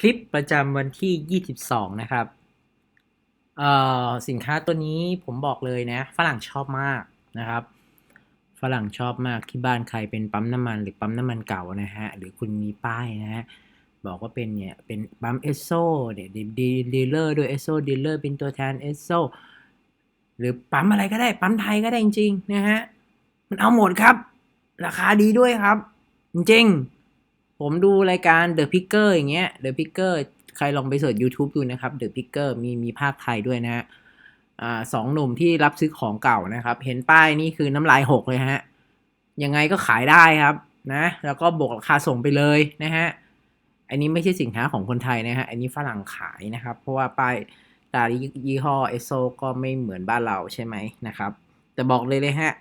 คลิปประจำวันที่ 22 นะครับเอ่อสินค้าตัวนี้ผมบอกเลยนะ ฝรั่งชอบมากนะครับ ฝรั่งชอบมากที่บ้านใครเป็นปั๊มน้ำมันหรือปั๊มน้ำมันเก่านะฮะ หรือคุณมีป้ายนะฮะ บอกว่าเป็นเนี่ย เป็นปั๊มเอสโซเนี่ยดีดีลเลอร์ด้วยเอสโซดีลเลอร์เป็นตัวแทนเอสโซหรือปั๊มอะไรก็ได้ ปั๊มไทยก็ได้จริงๆนะฮะ มันเอาหมดครับ ราคาดีด้วยครับ จริงๆ ผมดูรายการ The Picker อย่างเงี้ย The Picker ใครลองไปเสิร์ช YouTube ดูนะครับ The Picker มีมีภาคไทยด้วยนะฮะสองหนุ่มที่รับซื้อของเก่านะครับ เห็นป้ายนี่คือน้ำลายหกเลยฮะ ยังไงก็ขายได้ครับนะ แล้วก็บวกราคาส่งไปเลยนะฮะ อันนี้ไม่ใช่สินค้าของคนไทยนะฮะ อันนี้ฝรั่งขายนะครับ เพราะว่าป้ายตายี่ห้อเอสโซก็ไม่เหมือนบ้านเราใช่ไหมนะครับ แต่บอกเลยเลยฮะ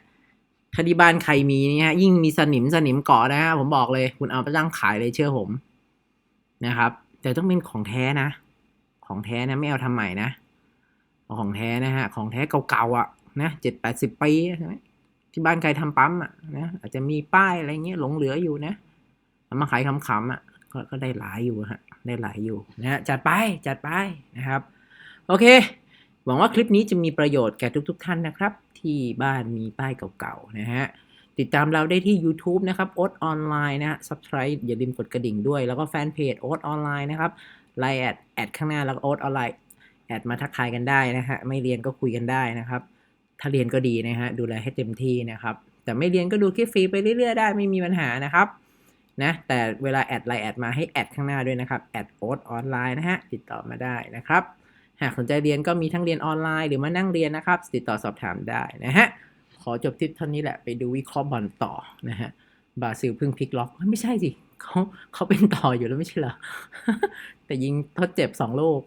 ถ้าที่บ้านใครมีนี่ฮะยิ่งมีสนิมสนิมเกาะนะฮะผมบอกเลย คุณเอาไปตั้งขายเลยเชื่อผมนะครับ แต่ต้องเป็นของแท้นะ ของแท้นะไม่เอาทำใหม่นะของแท้นะฮะของแท้เก่าๆอะนะเจ็ดแปดสิบปีใช่ไหมที่บ้านใครทำปั๊มอะนะอาจจะมีป้ายอะไรเงี้ยหลงเหลืออยู่นะเอามาขายขำๆอะก็ก็ได้หลายอยู่ฮะได้หลายอยู่นะฮะจัดไปจัดไปนะครับ โอเค วังว่าคลิปนี้จะมีประโยชน์แก่ทุก ๆทท่านนะครับ ที่บ้านมีป้ายเก่าๆนะฮะติดตามเราได้ที่ YouTube นะครับโอ๊ตออนไลน์นะฮะ Subscribe อย่าลืมกดกระดิ่งด้วย แล้วก็แฟนเพจโอ๊ตออนไลน์นะครับไลน์แอดแอดข้างหน้าแล้วก็โอ๊ตออนไลน์แอดมาทักทายกันได้นะฮะไม่เรียนก็คุยกันได้นะครับ ถ้าเรียนก็ดีนะฮะดูแลให้เต็มที่นะครับ แต่ไม่เรียนก็ดูคลิปฟรีไปเรื่อยๆได้ไม่มีปัญหานะครับนะแต่เวลาแอดไลน์แอดมาให้แอดข้างหน้าด้วยนะครับแอดโอ๊ตออนไลน์นะฮะติดต่อมาได้นะครับ หากสนใจเรียนก็มีทั้งเรียนออนไลน์หรือมานั่งเรียนนะครับ ติดต่อสอบถามได้นะฮะ ขอจบทิปเท่านี้แหละไปดูวิเคราะห์บอลต่อนะฮะบราซิลเพิ่งพลิกล็อกไม่ใช่สิเขาเขาเป็นต่ออยู่แล้วไม่ใช่เหรอแต่ยิงทดเจ็บสองลูก